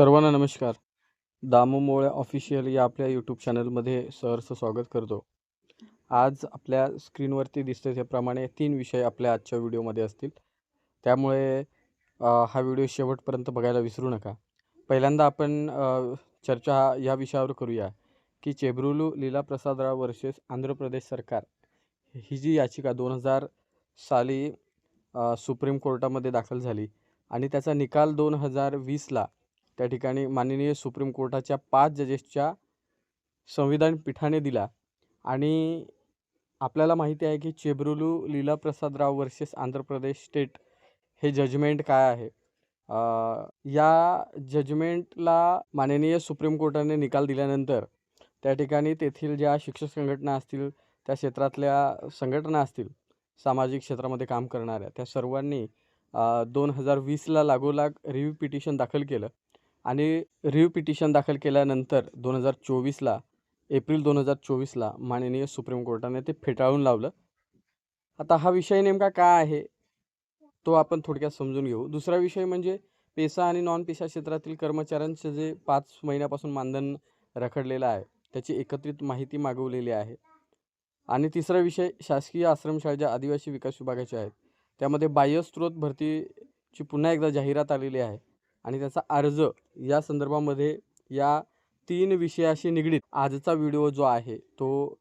सर्वांना नमस्कार. दामू मोळे ऑफिशियल या आपल्या यूट्यूब चॅनलमध्ये सहर्ष स्वागत करतो. आज आपल्या स्क्रीनवरती दिसते त्याप्रमाणे तीन विषय आपल्या आजच्या व्हिडिओमध्ये असतील. त्यामुळे हा व्हिडिओ शेवटपर्यंत बघायला विसरू नका. पहिल्यांदा आपण चर्चा हा- या विषयावर करूया की चेब्रुलू लीला प्रसादराव वर्सेस आंध्र प्रदेश सरकार ही जी याचिका दोन हजार साली सुप्रीम कोर्टामध्ये दाखल झाली आणि त्याचा निकाल दोन हजार वीसला त्या ठिकाणी माननीय सुप्रीम कोर्टाच्या पाच जजेसच्या संविधान पीठाने दिला. आणि आपल्याला माहिती आहे की चेब्रुलू लीला प्रसादराव वर्सेस आंध्र प्रदेश स्टेट हे जजमेंट काय आहे? या जजमेंटला माननीय सुप्रीम कोर्टाने निकाल दिल्यानंतर त्या ठिकाणी तेथील ज्या शिक्षक संघटना असतील त्या क्षेत्रातल्या संघटना असतील सामाजिक क्षेत्रामध्ये काम करणाऱ्या त्या सर्वांनी दोन हजार वीसला लागोलाग रिव्ह्यू पिटिशन दाखल केलं. आणि रिव्ह पिटिशन दाखल केल्यानंतर दोन हजार चोवीसला एप्रिल दोन हजार चोवीसला माननीय सुप्रीम कोर्टाने ते फेटाळून लावलं. आता हा विषय नेमका काय आहे तो आपण थोडक्यात समजून घेऊ. दुसरा विषय म्हणजे पेसा आणि नॉन पेसा क्षेत्रातील कर्मचाऱ्यांचं जे पाच महिन्यापासून मानधन रखडलेलं आहे त्याची एकत्रित माहिती मागवलेली आहे. आणि तिसरा विषय शासकीय आश्रमशाळेच्या आदिवासी विकास विभागाचे आहेत. त्यामध्ये बाह्यस्त्रोत भरतीची पुन्हा एकदा जाहिरात आलेली आहे. आणि त्याचा अर्ज या संदर्भामध्ये या तीन विषयाशी निगडीत आजचा व्हिडिओ जो आहे तो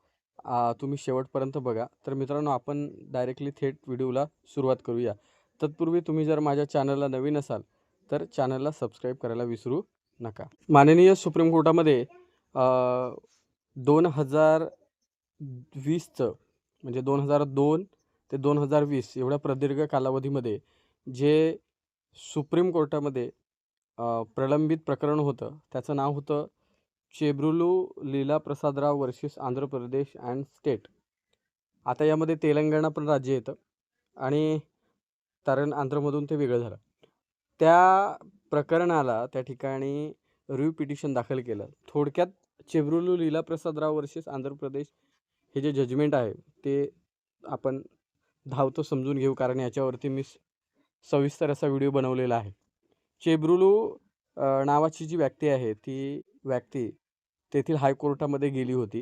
तुम्ही शेवटपर्यंत बघा. तर मित्रांनो आपण डायरेक्टली थेट व्हिडिओला सुरुवात करूया. तत्पूर्वी तुम्ही जर माझ्या चॅनलला नवीन असाल तर चॅनलला सबस्क्राईब करायला विसरू नका. माननीय सुप्रीम कोर्टामध्ये दोन हजार वीसचं म्हणजे दोन हजार दोन ते दोन हजार वीस एवढ्या प्रदीर्घ कालावधीमध्ये जे सुप्रीम कोर्टामध्ये प्रलंबित प्रकरण होतं. त्याचं नाव होतं Chebrolu Leela Prasad Rao versus Andhra Pradesh and state. आता यामध्ये तेलंगणा पण राज्य येतं आणि कारण आंध्रमधून ते वेगळं झालं. त्या प्रकरणाला त्या ठिकाणी रिव्ह पिटिशन दाखल केलं. थोडक्यात चेब्रुलू लीला प्रसादराव वर्सेस आंध्र प्रदेश हे जे जजमेंट आहे ते आपण धावतं समजून घेऊ. कारण याच्यावरती मी सविस्तर असा व्हिडिओ बनवलेला आहे. चेब्रुलू नावाची जी व्यक्ती आहे ती व्यक्ती तेथील हायकोर्टामध्ये गेली होती.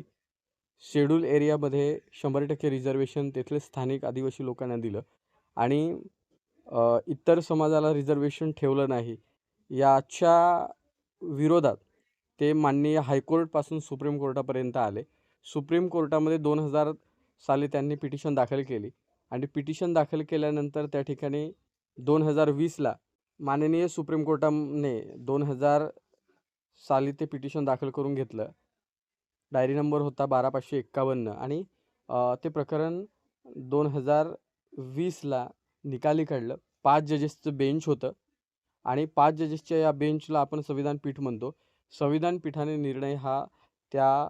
शेड्यूल एरियामध्ये शंभर टक्के रिझर्वेशन तेथील स्थानिक आदिवासी लोकांना दिलं आणि इतर समाजाला रिझर्वेशन ठेवलं नाही. याच्या विरोधात ते माननीय हायकोर्टपासून सुप्रीम कोर्टापर्यंत आले. सुप्रीम कोर्टामध्ये दोन हजार साली त्यांनी पिटिशन दाखल केली आणि पिटिशन दाखल केल्यानंतर त्या ठिकाणी दोन हजार वीसला माननीय सुप्रीम कोर्टाने दोन हजार साली ते पिटिशन दाखल करून घेतलं. डायरी नंबर होता बारा पाचशे एक्कावन्न आणि ते प्रकरण दोन हजार वीसला निकाली काढलं. पाच जजेसचं बेंच होतं आणि पाच जजेसच्या या बेंचला आपण संविधान पीठ म्हणतो. संविधान पीठाने निर्णय हा त्या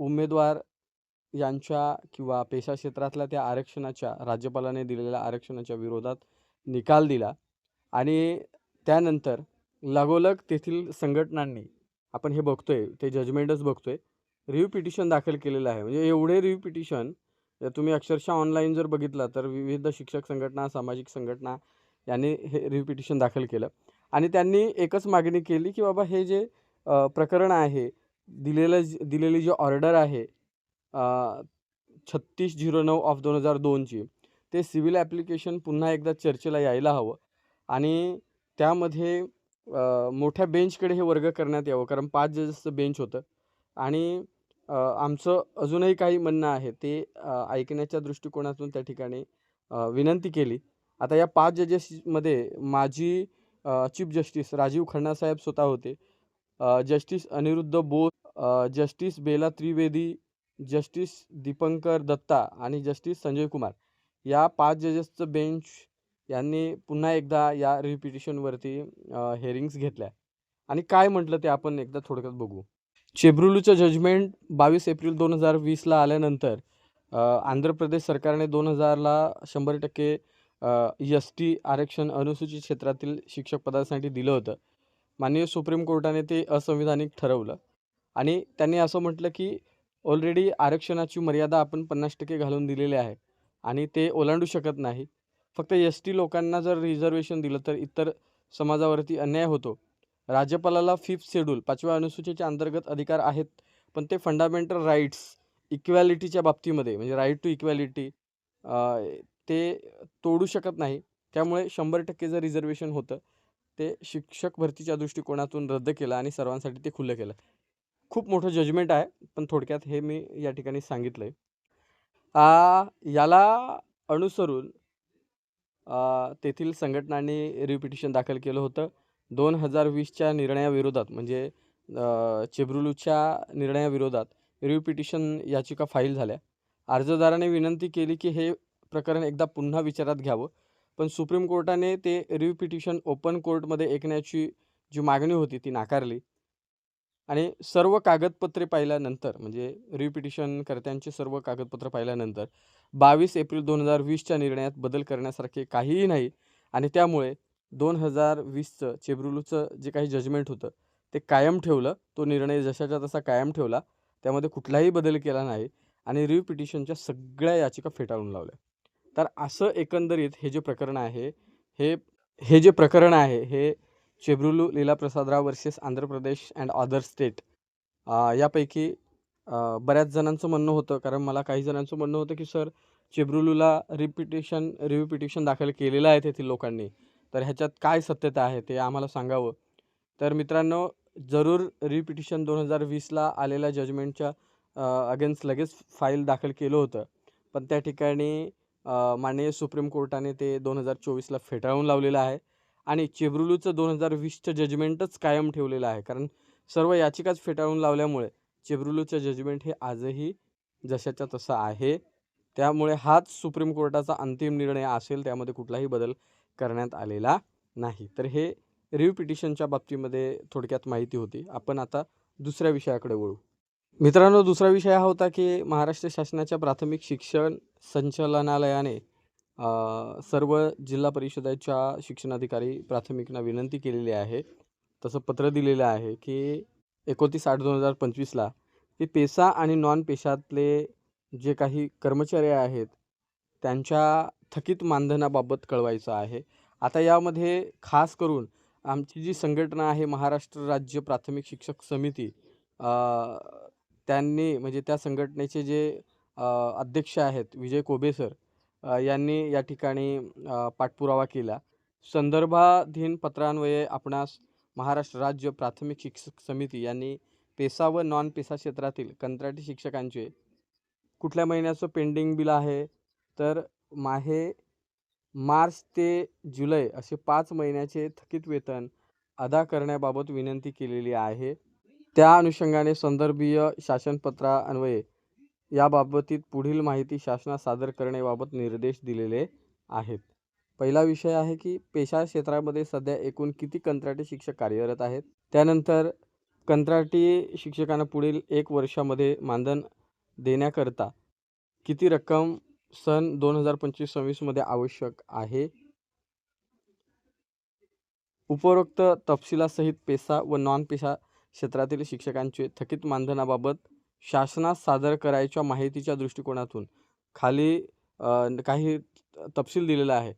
उमेदवार यांच्या किंवा पेशा क्षेत्रातल्या त्या आरक्षणाच्या राज्यपालाने दिलेल्या आरक्षणाच्या विरोधात निकाल दिला. आणि त्यानंतर लगोलग तेथील संघटनांनी आपण हे बघतो आहे ते जजमेंटच बघतोय रिव्ह्यू पिटिशन दाखल केलेलं आहे. म्हणजे एवढे रिव्ह्यू पिटिशन जर तुम्ही अक्षरशः ऑनलाईन जर बघितला तर विविध शिक्षक संघटना सामाजिक संघटना यांनी हे रिव्ह्यू पिटिशन दाखल केलं. आणि त्यांनी एकच मागणी केली की बाबा हे जे प्रकरण आहे दिलेलं ज- दिलेली जी ऑर्डर आहे छत्तीस झिरो नऊ ऑफ दोन हजार दोनची ते सिव्हिल ॲप्लिकेशन पुन्हा एकदा चर्चेला यायला हवं. आणि त्यामध्ये मोठ्या बेंचकडे हे वर्ग करण्यात यावं कारण पाच जजेसचं बेंच होतं. आणि आमचं अजूनही काही म्हणणं आहे ते ऐकण्याच्या दृष्टिकोनातून त्या ठिकाणी विनंती केली. आता या पाच जजेसमध्ये माजी चीफ जस्टिस राजीव खन्ना साहेब स्वतः होते. Justice Aniruddha Bose justice Bela Trivedi justice Dipankar Datta आणि जस्टिस संजय कुमार. या पाच जजेसचं बेंच यांनी पुन्हा एकदा या रिपिटिशनवरती हेरिंग्स घेतल्या. आणि काय म्हटलं ते आपण एकदा थोडक्यात बघू. चेब्रुलूचं जजमेंट बावीस एप्रिल दोन हजार वीसला आल्यानंतर आंध्र प्रदेश सरकारने दोन हजारला शंभर टक्के एस टी आरक्षण अनुसूचित क्षेत्रातील शिक्षक पदासाठी दिलं होतं. माननीय सुप्रीम कोर्टाने ते असंविधानिक ठरवलं. आणि त्यांनी असं म्हटलं की ऑलरेडी आरक्षणाची मर्यादा आपण पन्नास टक्के घालून दिलेली आहे आणि ते ओलांडू शकत नाही. फक्त एस टी लोकांना जर रिझर्वेशन दिलं तर इतर समाजावरती अन्याय होतो. राज्यपालाला फिफ्थ शेड्यूल पाचव्या अनुसूचीच्या अंतर्गत अधिकार आहेत पण ते फंडामेंटल राईट्स इक्वॅलिटीच्या बाबतीमध्ये म्हणजे राईट टू इक्वॅलिटी ते तोडू शकत नाही. त्यामुळे शंभर टक्के जर रिझर्वेशन होतं ते शिक्षक भरतीच्या दृष्टिकोनातून रद्द केलं आणि सर्वांसाठी ते खुलं केलं. खूप मोठं जजमेंट आहे पण थोडक्यात हे मी या ठिकाणी सांगितलं आहे याला अनुसरून तेथील संघटनांनी रिपिटिशन दाखल केलं होतं. दोन हजार वीसच्या निर्णयाविरोधात म्हणजे चेब्रुलूच्या निर्णयाविरोधात रिपिटिशन याचिका फाईल झाल्या. अर्जदाराने विनंती केली की हे प्रकरण एकदा पुन्हा विचारात घ्यावं. पण सुप्रीम कोर्टाने ते रिपिटिशन ओपन कोर्टमध्ये ऐकण्याची जी मागणी होती ती नाकारली. आणि सर्व कागदपत्रे पाहिल्यानंतर म्हणजे रिपिटिशनकर्त्यांचे सर्व कागदपत्र पाहिल्यानंतर बावीस एप्रिल दोन हजार वीसच्या निर्णयात बदल करण्यासारखे काहीही नाही आणि त्यामुळे दोन हजार वीसचं चेब्रुलूचं जे काही जजमेंट होतं ते कायम ठेवलं. तो निर्णय जशाच्या तसा कायम ठेवला. त्यामध्ये कुठलाही बदल केला नाही आणि रिपिटिशनच्या सगळ्या याचिका फेटाळून लावल्या. तर असं एकंदरीत हे जे प्रकरण आहे हे हे जे प्रकरण आहे हे Chebrolu Leela Prasad Rao versus Andhra Pradesh and other state. यापैकी बऱ्याच जणांचं म्हणणं होतं कारण मला काही जणांचं म्हणणं होतं की सर चेब्रुलूला रिपिटिशन रिव्ह्यू पिटिशन दाखल केलेलं आहे तेथील लोकांनी. तर ह्याच्यात काय सत्यता आहे ते आम्हाला सांगावं. तर मित्रांनो जरूर रिपिटिशन दोन हजार वीसला आलेल्या जजमेंटच्या अगेन्स्ट लगेच फाईल दाखल केलं होतं. पण त्या ठिकाणी माननीय सुप्रीम कोर्टाने ते दोन हजार चोवीसला फेटाळून लावलेलं आहे. आणि चेब्रुलूचं दोन हजार वीसचं जजमेंटच कायम ठेवलेलं आहे. कारण सर्व याचिकाच फेटाळून लावल्यामुळे चेब्रुलूचं जजमेंट हे आजही जशाच्या तसं आहे. त्यामुळे हाच सुप्रीम कोर्टाचा अंतिम निर्णय असेल त्यामध्ये कुठलाही बदल करण्यात आलेला नाही. तर हे रिव्ह पिटिशनच्या बाबतीमध्ये थोडक्यात माहिती होती. आपण आता दुसऱ्या विषयाकडे वळू. मित्रांनो दुसरा विषय हा होता की महाराष्ट्र शासनाच्या प्राथमिक शिक्षण संचालनालयाने सर्व जिल्हा परिषदेच्या शिक्षणाधिकारी प्राथमिकना विनंती केलेली आहे. तसं पत्र दिलेलं आहे की एकोणतीस आठ दोन हजार पंचवीसला की पेसा आणि नॉन पेशातले जे काही कर्मचारी आहेत त्यांच्या थकीत मानधनाबाबत कळवायचं आहे. आता यामध्ये खास करून आमची जी संघटना आहे महाराष्ट्र राज्य प्राथमिक शिक्षक समिती त्यांनी म्हणजे त्या संघटनेचे जे अध्यक्ष आहेत विजय कोबे सर यांनी या ठिकाणी पाठपुरावा केला. संदर्भाधीन पत्रान्वये आपणास महाराष्ट्र राज्य प्राथमिक शिक्षक समिती यांनी पेसा व नॉन पेसा क्षेत्रातील कंत्राटी शिक्षकांचे कुठल्या महिन्याचं पेंडिंग बिल आहे? तर माहे मार्च ते जुलै असे पाच महिन्याचे थकीत वेतन अदा करण्याबाबत विनंती केलेली आहे. त्या अनुषंगाने संदर्भीय शासनपत्रान्वये याबाबतीत पुढील माहिती शासनास सादर करण्याबाबत निर्देश दिलेले आहेत. पहिला विषय आहे की पेशा क्षेत्रामध्ये सध्या एकूण किती कंत्राटी शिक्षक कार्यरत आहेत? त्यानंतर कंत्राटी शिक्षकांना पुढील एक वर्षामध्ये मानधन देण्याकरता किती रक्कम सन दोन हजार पंचवीस सव्वीसमध्ये आवश्यक आहे? उपरोक्त तपशिलासहित पेसा व नॉन पेशा क्षेत्रातील शिक्षकांचे थकीत मानधनाबाबत शासनास सादर करायच्या माहितीच्या दृष्टिकोनातून खाली काही तपशील दिलेला आहे.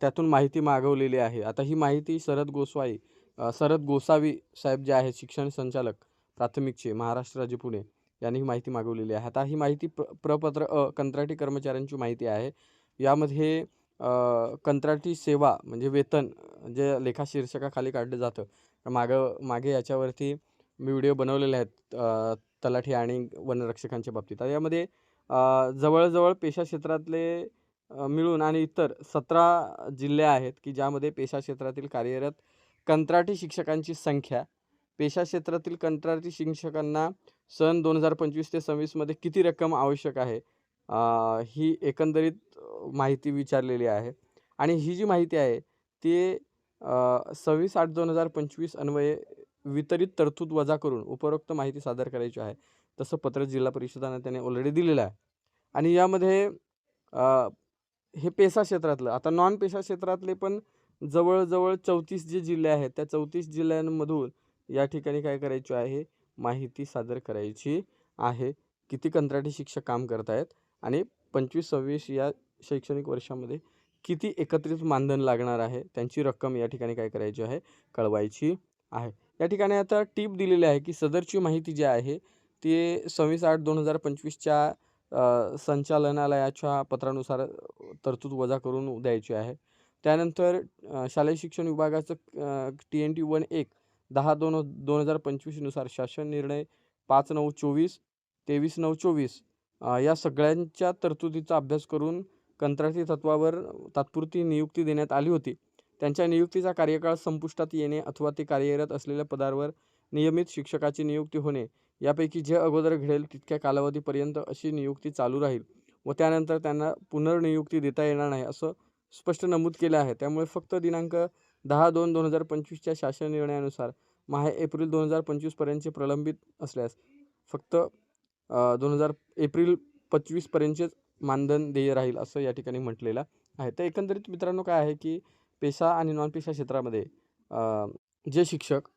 त्यातून माहिती मागवलेली आहे. आता ही माहिती शरद गोस्वाई शरद गोसावी साहेब जे आहेत शिक्षण संचालक प्राथमिकचे महाराष्ट्र राज्य पुणे यांनी ही माहिती मागवलेली आहे. आता ही माहिती प्र प्रपत्र अ कंत्राटी कर्मचाऱ्यांची माहिती आहे. यामध्ये कंत्राटी सेवा म्हणजे वेतन जे लेखा शीर्षकाखाली काढलं जातं. मागं मागे याच्यावरती मी व्हिडिओ बनवलेले आहेत. तलाठी आणि वनरक्षकांच्या बाबतीत. आता यामध्ये जवळजवळ पेशा क्षेत्रातले मिळून आणि इतर सतरा जिल्हे आहेत की ज्यामध्ये पेशा क्षेत्रातील कार्यरत कंत्राटी शिक्षकांची संख्या पेशा क्षेत्रातील कंत्राटी शिक्षकांना सन दोन हजार पंचवीस ते सव्वीसमध्ये किती रक्कम आवश्यक आहे? ही एकंदरीत माहिती विचारलेली आहे. आणि ही जी माहिती आहे ती सव्वीस आठ दोन हजार पंचवीस अन्वये वितरित तरतूद वजा करून उपरोक्त माहिती सादर करायची आहे. तसं पत्र जिल्हा परिषदानं त्याने ऑलरेडी दिलेलं आहे. आणि यामध्ये हे पेशा क्षेत्रातलं आता नॉन पेशा क्षेत्रातले पण जवळजवळ चौतीस जे जिल्हे आहेत त्या चौतीस जिल्ह्यांमधून या ठिकाणी काय करायची आहे? माहिती सादर करायची आहे. किती कंत्राटी शिक्षक काम करत आहेत आणि पंचवीस सव्वीस या शैक्षणिक वर्षामध्ये किती एकत्रित मानधन लागणार आहे? त्यांची रक्कम या ठिकाणी काय करायची आहे? कळवायची आहे. या ठिकाणी आता टीप दिलेली आहे की सदरची माहिती जी आहे ती सव्वीस आठ दोन हजार पंचवीसच्या संचालनालयाच्या पत्रानुसार तरतूद वजा करून द्यायची आहे. त्यानंतर शालेय शिक्षण विभागाचं टी एन टी वन एक दहा दोन दोन हजार पंचवीसनुसार शासन निर्णय पाच नऊ चोवीस तेवीस नऊ चोवीस या सगळ्यांच्या तरतुदीचा अभ्यास करून कंत्राटी तत्वावर तात्पुरती नियुक्ती देण्यात आली होती. त्यांच्या नियुक्तीचा कार्यकाळ संपुष्टात येणे अथवा ते कार्यरत असलेल्या पदावर नियमित शिक्षकाची नियुक्ती होणे यापैकी जे अगोदर घडेल तितक्या कालावधीपर्यंत अशी नियुक्ती चालू राहील व त्यानंतर त्यांना पुनर्नियुक्ती देता येणार नाही असं स्पष्ट नमूद केलं आहे. त्यामुळे फक्त दिनांक दहा दोन दोन हजार पंचवीसच्या शासन निर्णयानुसार माहे एप्रिल दोन हजार पंचवीसपर्यंतचे प्रलंबित असल्यास फक्त दोन हजार एप्रिल पंचवीसपर्यंतचेच मानधन देय राहील असं या ठिकाणी म्हटलेलं आहे. तर एकंदरीत मित्रांनो काय आहे की पेशा आणि नॉन पेशा क्षेत्रामध्ये जे शिक्षक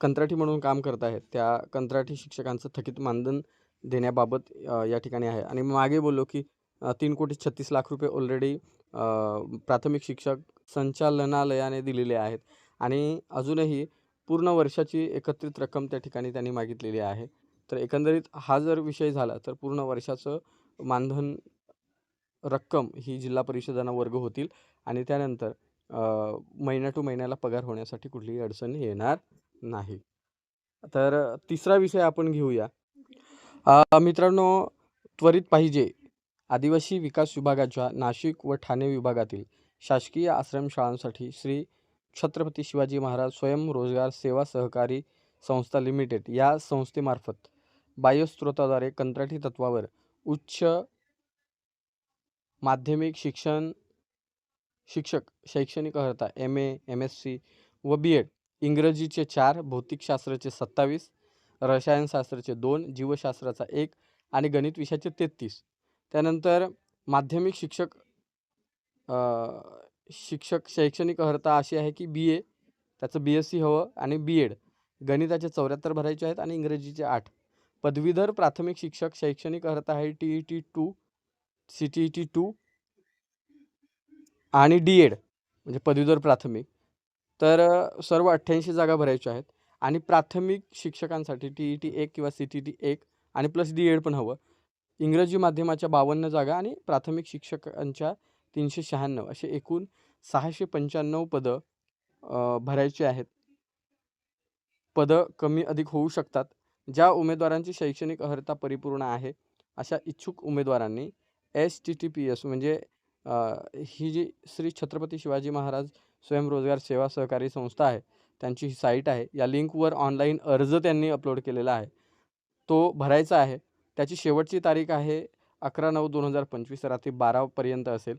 कंत्राटी म्हणून काम करत आहेत त्या कंत्राटी शिक्षकांचं थकीत मानधन देण्याबाबत या ठिकाणी आहे. आणि मागे बोललो की तीन कोटी छत्तीस लाख रुपये ऑलरेडी प्राथमिक शिक्षक संचालनालयाने दिलेले आहेत. आणि अजूनही पूर्ण वर्षाची एकत्रित रक्कम त्या ठिकाणी त्यांनी मागितलेली आहे. तर एकंदरीत हा जर विषय झाला तर पूर्ण वर्षाचं मानधन रक्कम ही जिल्हा परिषदांना वर्ग होतील आणि त्यानंतर महिना टू महिन्याला पगार होण्यासाठी कुठलीही अडचण येणार नाही. तर तिसरा विषय आपण घेऊया. मित्रांनो त्वरित पाहिजे. आदिवासी विकास विभागाच्या नाशिक व ठाणे विभागातील शासकीय आश्रमशाळांसाठी श्री छत्रपती शिवाजी महाराज स्वयंरोजगार सेवा सहकारी संस्था लिमिटेड या संस्थेमार्फत बाह्यस्त्रोताद्वारे कंत्राटी तत्वावर उच्च माध्यमिक शिक्षण शिक्षक शैक्षणिक अर्हता M A M S C व बी एड इंग्रजीचे चार भौतिकशास्त्राचे सत्तावीस रसायनशास्त्राचे दोन जीवशास्त्राचा एक आणि गणित विषयाचे तेहतीस. त्यानंतर माध्यमिक शिक्षक शिक्षक शैक्षणिक अर्हता अशी आहे की बी ए त्याचं बी एस सी हवं आणि बी एड गणिताचे चौऱ्याहत्तर भरायचे आहेत आणि इंग्रजीचे आठ. पदवीधर प्राथमिक शिक्षक शैक्षणिक अर्हता आहे T E T two C T E T two आणि डी एड म्हणजे पदवीधर प्राथमिक. तर सर्व अठ्ठ्याऐंशी जागा भरायच्या आहेत आणि प्राथमिक शिक्षकांसाठी टी ई टी एक किंवा सी टी टी एक आणि प्लस डी एड पण हवं. इंग्रजी माध्यमाच्या बावन्न जागा आणि प्राथमिक शिक्षकांच्या तीनशे शहाण्णव असे एकूण सहाशे पंच्याण्णव पदं भरायची आहेत. पदं कमी अधिक होऊ शकतात. ज्या उमेदवारांची शैक्षणिक अर्हता परिपूर्ण आहे अशा इच्छुक उमेदवारांनी S T T P S म्हणजे ही जी श्री छत्रपती शिवाजी महाराज स्वयंरोजगार सेवा सहकारी संस्था आहे त्यांची ही साईट आहे या लिंकवर ऑनलाईन अर्ज त्यांनी अपलोड केलेला आहे. तो भरायचा आहे. त्याची शेवटची तारीख आहे अकरा नऊ दोन हजार पंचवीस रात्री बारापर्यंत असेल.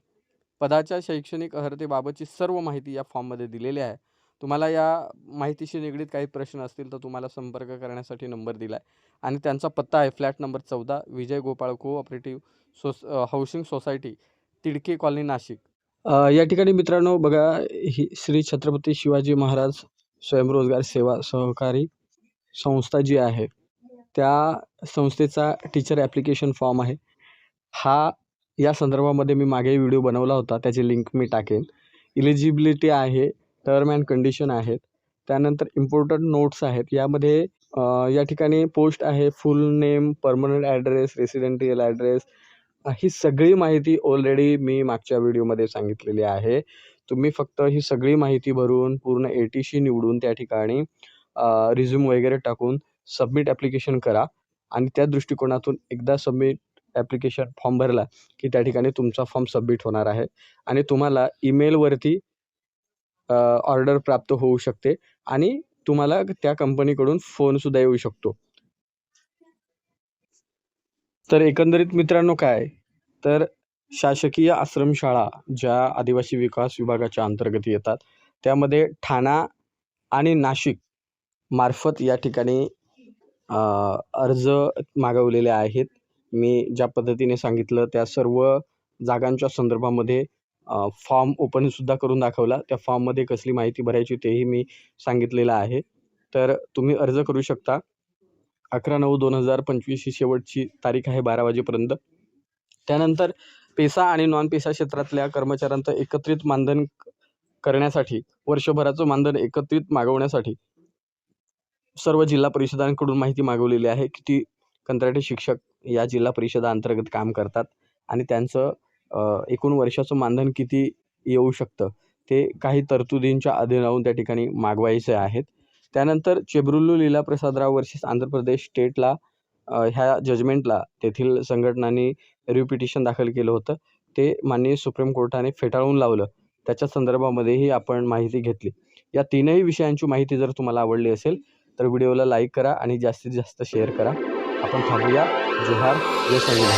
पदाच्या शैक्षणिक अर्हतेबाबतची सर्व माहिती या फॉर्ममध्ये दिलेली आहे. तुम्हाला या माहितीशी निगडीत काही प्रश्न असतील तर तुम्हाला संपर्क करण्यासाठी नंबर दिला आहे आणि त्यांचा पत्ता आहे फ्लॅट नंबर चौदा विजय गोपाळ कोऑपरेटिव्ह सोस housing society Tidke colony Nashik. या ठिकाणी मित्रांनो बघा ही श्री छत्रपती शिवाजी महाराज स्वयंरोजगार सेवा सहकारी संस्था जी आहे त्या संस्थेचा टीचर ॲप्लिकेशन फॉर्म आहे. हा या संदर्भामध्ये मी मागे व्हिडिओ बनवला होता त्याची लिंक मी टाकेन. इलिजिबिलिटी आहे टर्म अँड कंडिशन आहेत. त्यानंतर इम्पॉर्टंट नोट्स आहेत. यामध्ये या ठिकाणी पोस्ट आहे. Full name permanent address residential address ही सगळी माहिती ऑलरेडी मी मागच्या व्हिडिओमध्ये सांगितलेली आहे. तुम्ही फक्त ही सगळी माहिती भरून पूर्ण ए टी शी निवडून त्या ठिकाणी रिझ्यूम वगैरे टाकून सबमिट ॲप्लिकेशन करा. आणि त्या दृष्टिकोनातून एकदा सबमिट ॲप्लिकेशन फॉर्म भरला की त्या ठिकाणी तुमचा फॉर्म सबमिट होणार आहे. आणि तुम्हाला ईमेलवरती ऑर्डर प्राप्त होऊ शकते आणि तुम्हाला त्या कंपनीकडून फोनसुद्धा येऊ शकतो. तर एकंदरीत मित्रांनो काय? तर शासकीय आश्रमशाळा ज्या आदिवासी विकास विभागाच्या अंतर्गत येतात त्यामध्ये ठाणा आणि नाशिक मार्फत या ठिकाणी अर्ज मागवलेले आहेत. मी ज्या पद्धतीने सांगितलं त्या सर्व जागांच्या संदर्भामध्ये फॉर्म ओपनसुद्धा करून दाखवला. त्या फॉर्ममध्ये कसली माहिती भरायची तेही मी सांगितलेलं आहे. तर तुम्ही अर्ज करू शकता. अकरा नऊ दोन हजार पंचवीस ही शेवटची तारीख आहे बारा वाजेपर्यंत. त्यानंतर पेसा आणि नॉन पेसा क्षेत्रातल्या कर्मचाऱ्यांचं एकत्रित मानधन करण्यासाठी वर्षभराचं मानधन एकत्रित मागवण्यासाठी सर्व जिल्हा परिषदांकडून माहिती मागवलेली आहे किती कंत्राटी शिक्षक या जिल्हा परिषदाअंतर्गत काम करतात आणि त्यांचं एकूण वर्षाचं मानधन किती येऊ शकतं? ते काही तरतुदींच्या अधीन राहून त्या ठिकाणी मागवायचे आहेत. त्यानंतर चेब्रुल्लू लीला प्रसादराव वर्सेस आंध्र प्रदेश स्टेटला ह्या जजमेंटला तेथील संघटनांनी रिपिटिशन दाखल केलं होतं. ते माननीय सुप्रीम कोर्टाने फेटाळून लावलं. त्याच्या संदर्भामध्येही आपण माहिती घेतली. या तीनही विषयांची माहिती जर तुम्हाला आवडली असेल तर व्हिडिओला लाईक करा आणि जास्तीत जास्त शेअर करा. आपण थांबूया. जोहार जय संविधान.